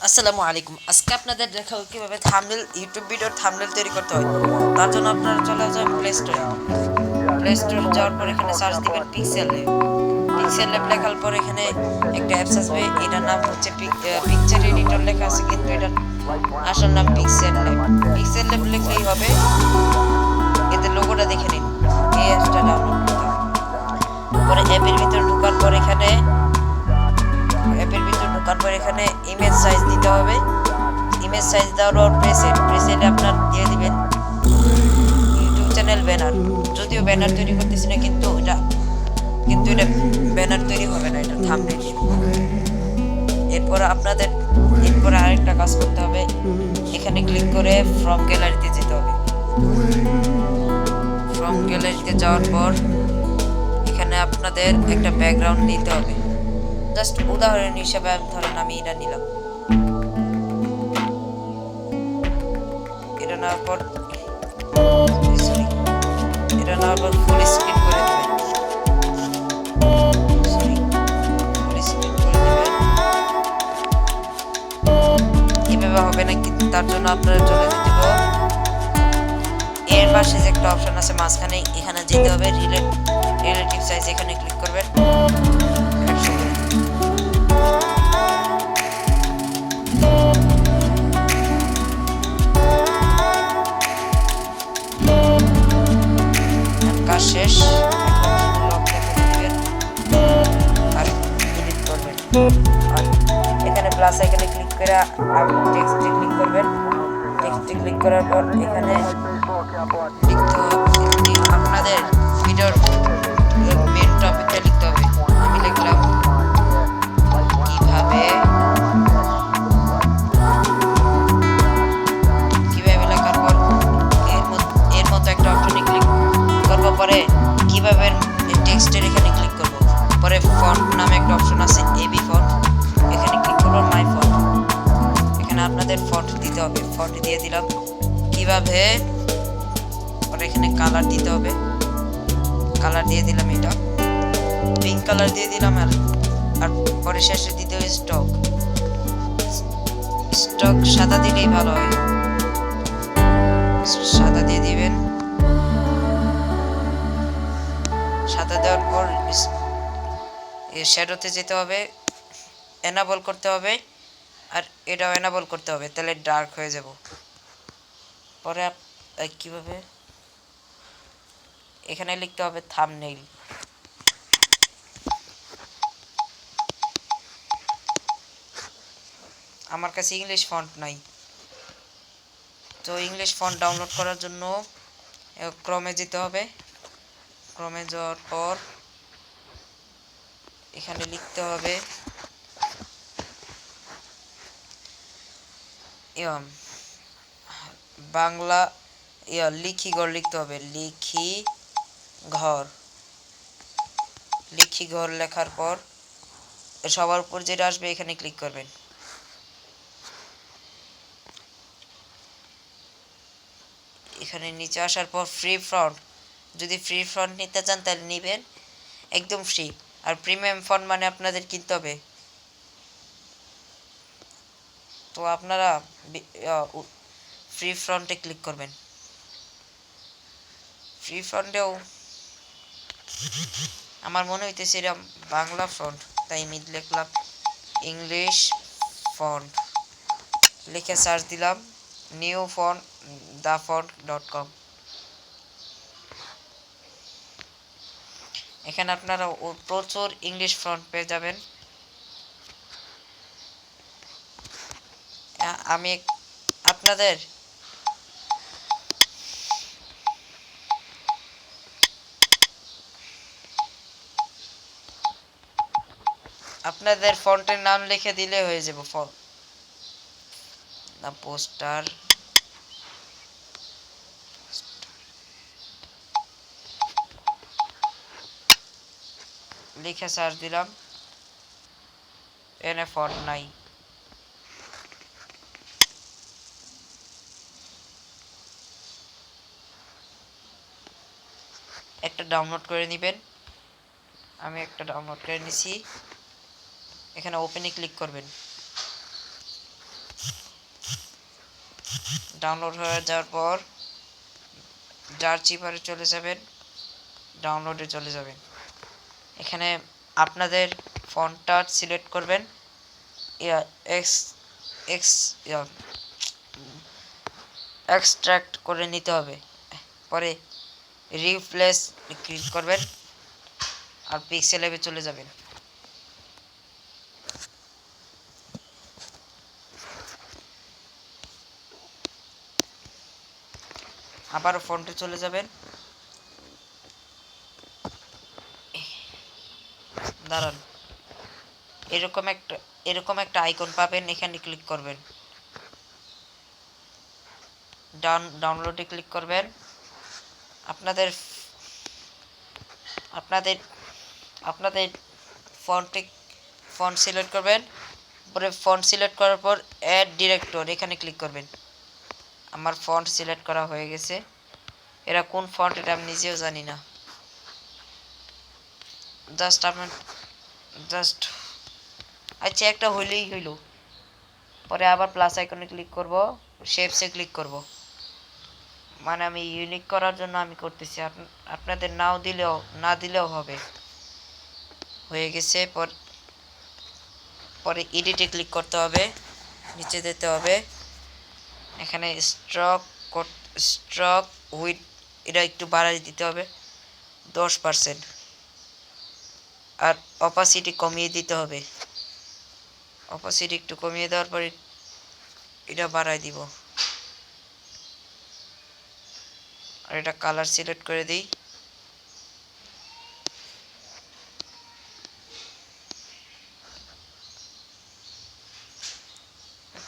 আসসালামু আলাইকুম। আজকে আপনাদের দেখাবো কীভাবে থামনেল ইউটিউব ভিডিওর থামনেল তৈরি করতে হয়। তার জন্য আপনারা চলে যাবেন প্লে স্টোরে প্লে স্টোরে যাওয়ার পর এখানে সার্চ দিবেন পিক্সেল ল্যাব পিক্সেল ল্যাব লেখার পর এখানে একটা অ্যাপস আসবে। এটার নাম হচ্ছে পিকচার এডিটর লেখা আছে, কিন্তু এটার আসল নাম পিক্সেল ল্যাব পিক্সেল ল্যাব লিখলেই হবে। এতে লোগোটা দেখে নিন। এই অ্যাপসটা ডাউনলোড করতে পরে অ্যাপের ভিতরে ঢোকার পর এখানে অ্যাপের ভিতর ঢোকার পর এখানে ইমেজ সাইজ দিতে হবে। ইমেজ সাইজ দেওয়ার পর প্রেসেট প্রেসেটে আপনার দিয়ে দিবেন ইউটিউব চ্যানেল ব্যানার যদিও ব্যানার তৈরি করতেছি না, কিন্তু এটা কিন্তু এটা ব্যানার তৈরি হবে না, এটা থামবে এরপর আপনাদের, এরপর আরেকটা কাজ করতে হবে। এখানে ক্লিক করে ফ্রম গ্যালারিতে যেতে হবে। ফ্রম গ্যালারিতে যাওয়ার পর এখানে আপনাদের একটা ব্যাকগ্রাউন্ড নিতে হবে। জাস্ট উদাহরণ হিসেবে ধরেন আমি এটা নিলাম। এটা নেওয়ার পর এটা নেওয়ার পর ফুল স্ক্রিন করে হবে না কিন্তু তার জন্য আপনারা চলে যেতে এর পাশে যে একটা অপশন আছে, মাঝখানে এখানে যেতে হবে। রিলেট রিলেটিভ সাইজ এখানে ক্লিক করবেন। কাজ শেষ। এখন দিবেন আর ডিলিট করবেন। আর এখানে প্লাস আইকনে ক্লিক করে টেক্সটে ক্লিক করবেন। টেক্সটে ক্লিক করার পর এখানে কালার দিতে হবে। কালার দিয়ে দিলাম এটা। পিঙ্ক কালার দিয়ে দিলাম আর আর পরে শেষে দিতে হবে স্টক স্টক সাদা দিলেই ভালো হয়। সাদা দিয়ে দিবেন। সাদা দেওয়ার পর শ্যাডোতে যেতে হবে এনাবল করতে হবে, আর এটাও এনাবল করতে হবে, তাহলে ডার্ক হয়ে যাব। পরে কীভাবে? এখানে লিখতে হবে থামনেইল আমার কাছে ইংলিশ ফন্ট নাই। তো ইংলিশ ফন্ট ডাউনলোড করার জন্য ক্রমে যেতে হবে। ক্রমে যাওয়ার পর এখানে লিখতে হবে বাংলা, ইয়া, লিখি ঘর লিখতে হবে। লিখি ঘর। লিখি ঘর লেখার পর সবার উপর যেটা আসবে এখানে ক্লিক করবেন। এখানে নিচে আসার পর ফ্রি ফ্রন্ট যদি ফ্রি ফ্রন্ট নিতে চান তাহলে নেবেন। একদম ফ্রি আর প্রিমিয়াম ফন্ট মানে আপনাদের কিনতে হবে। তো আপনারা ফ্রি ফ্রন্টে ক্লিক করবেন। ফ্রি ফ্রন্টেও আমার মনে হইতেছে এরকম বাংলা ফন্ট তাই মিড লিখলাম ইংলিশ ফন্ট লিখে সার্চ দিলাম new font dafont dot com এখানে আপনারা প্রচুর ইংলিশ ফন্ট পেয়ে যাবেন। আমি আপনাদের আপনাদের ফন্টের নাম লিখে দিলে হয়ে যাবে না, পোস্টার। লিখে সার্চ দিলাম। এনে ফন্ট নাই। একটা ডাউনলোড করে নেবেন। আমি একটা ডাউনলোড করে নিছি। এখানে ওপেনে ক্লিক করবেন। ডাউনলোড হয়ে যাওয়ার পর যার চিপারে চলে যাবেন ডাউনলোডে চলে যাবেন। এখানে আপনাদের ফোনটা সিলেক্ট করবেন। এক্স এক্স এক্সট্রাক্ট করে নিতে হবে। পরে রিপ্লেস ক্লিক করবেন আর পিক্সেল অ্যাপে চলে যাবেন। আবার ফন্টে চলে যাবেন। দাঁড়ান। এরকম একটা এরকম একটা আইকন পাবেন, এখানে ক্লিক করবেন। ডাউন ডাউনলোডে ক্লিক করবেন। আপনাদের আপনাদের আপনাদের ফন্টে ফন্ট সিলেক্ট করবেন। পরে ফন্ট সিলেক্ট করার পর অ্যাড ডিরেক্টর এখানে ক্লিক করবেন। আমার ফন্ট সিলেক্ট করা হয়ে গেছে। এরা কোন ফন্ট এটা আমি নিজেও জানি না। জাস্ট আপনার জাস্ট আচ্ছা একটা হইলেই হইল। পরে আবার প্লাস আইকনে ক্লিক করব শেপসে ক্লিক করব। মানে আমি ইউনিক করার জন্য আমি করতেছি। আপ- আপনাদের নাও দিলেও, না দিলেও হবে। হয়ে গেছে, পর, পরে এডিটে ক্লিক করতে হবে, নিচে যেতে হবে। এখানে স্ট্রক স্ট্রক উইথ এটা একটু বাড়াই দিতে হবে, দশ পার্সেন্ট আর অপাসিটি কমিয়ে দিতে হবে। অপাসিটি একটু কমিয়ে দেওয়ার পরে এটা বাড়াই দিব। আর এটা কালার সিলেক্ট করে দিই।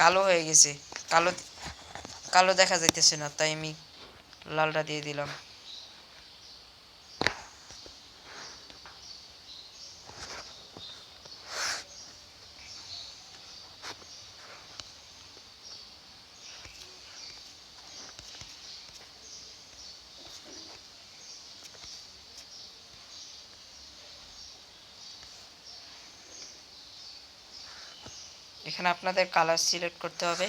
কালো হয়ে গেছে। কালো কালো দেখা যাইতেছে না, তাই আমি লালটা দিয়ে দিলাম। এখানে আপনাদের কালার সিলেক্ট করতে হবে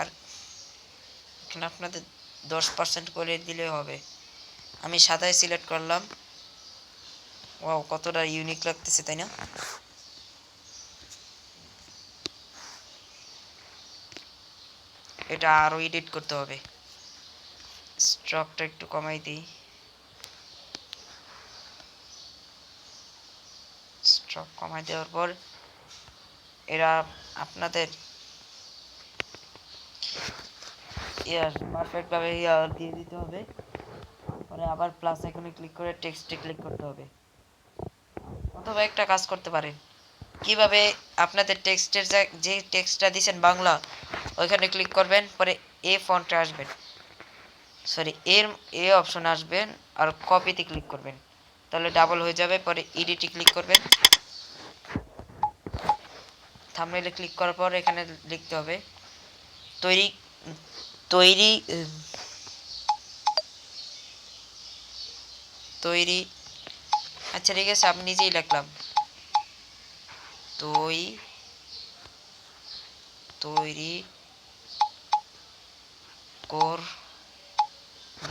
আর এখানে আপনাদের দশ পার্সেন্ট করে দিলে হবে। আমি সাদায় সিলেক্ট করলাম। ওয়াও কতটা ইউনিক লাগতেছে, তাই না? এটা আরও এডিট করতে হবে। স্ট্রকটা একটু কমাই দিই। স্ট্রক কমাই দেওয়ার পর, এরা আপনাদের ইয়ার পারফেক্টভাবে ইয়ার দিয়ে দিতে হবে। পরে আবার প্লাস আইকনে ক্লিক করে টেক্সটে ক্লিক করতে হবে। অথবা একটা কাজ করতে পারেন। কীভাবে আপনাদের টেক্সটের যে টেক্সটটা দিয়েছেন বাংলা, ওইখানে ক্লিক করবেন, পরে এ ফন্টে আসবেন। সরি এর এ অপশন আসবেন আর কপিতে ক্লিক করবেন। তাহলে ডাবল হয়ে যাবে, পরে এডিটে ক্লিক করবেন। থাম্বনেলে ক্লিক করার পর এখানে লিখতে হবে, তৈরি তৈরি উম, তৈরি আচ্ছা ঠিক আছে আমি নিজেই লিখলাম তৈ তৈরি করব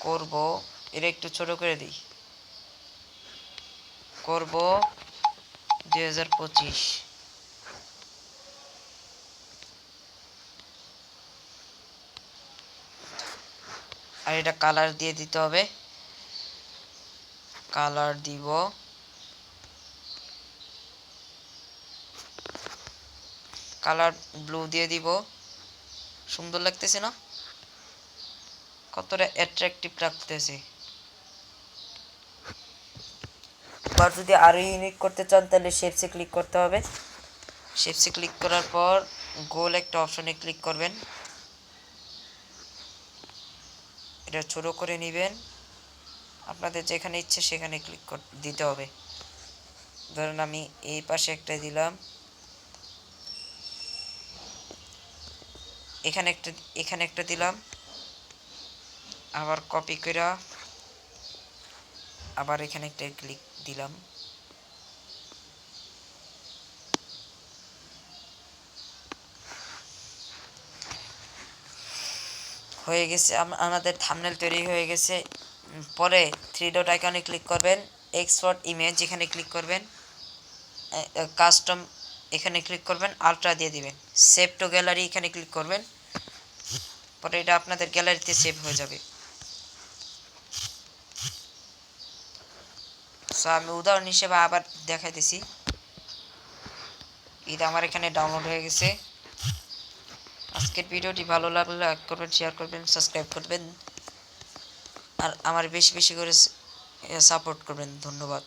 করব এটা একটু ছোট করে দিই করব দুই হাজার পঁচিশ এটা কালার দিয়ে দিতে হবে। কালার দিব। কালার ব্লু দিয়ে দিব। সুন্দর লাগতেছে না? কতটা অ্যাট্রাকটিভ লাগতেছে। এবার যদি আরও ইউনিক করতে চান তাহলে শেপসে ক্লিক করতে হবে। শেপসে ক্লিক করার পর গোল একটা অপশনে ক্লিক করবেন। এটা ছোটো করে নেবেন। আপনাদের যেখানে ইচ্ছে সেখানে ক্লিক দিতে হবে। ধরুন আমি এই পাশে একটা দিলাম। এখানে একটা এখানে একটা দিলাম। আবার কপি করা আবার এখানে একটা ক্লিক দিলাম। হয়ে গেছে আমাদের থামনেল তৈরি হয়ে গেছে। পরে থ্রি ডট আইকনে ক্লিক করবেন এক্সপোর্ট ইমেজ এখানে ক্লিক করবেন কাস্টম এখানে ক্লিক করবেন আলট্রা দিয়ে দিবেন। সেভ টু গ্যালারি এখানে ক্লিক করবেন, পরে এটা আপনাদের গ্যালারিতে সেভ হয়ে যাবে। সো আমি উদাহরণ হিসেবে আবার দেখাইতেছি। এটা আমার এখানে ডাউনলোড হয়ে গেছে। আজকের ভিডিওটি ভালো লাগলে লাইক করবেন শেয়ার করবেন সাবস্ক্রাইব করবেন। আর আমার বেশি বেশি করে সাপোর্ট করবেন। ধন্যবাদ।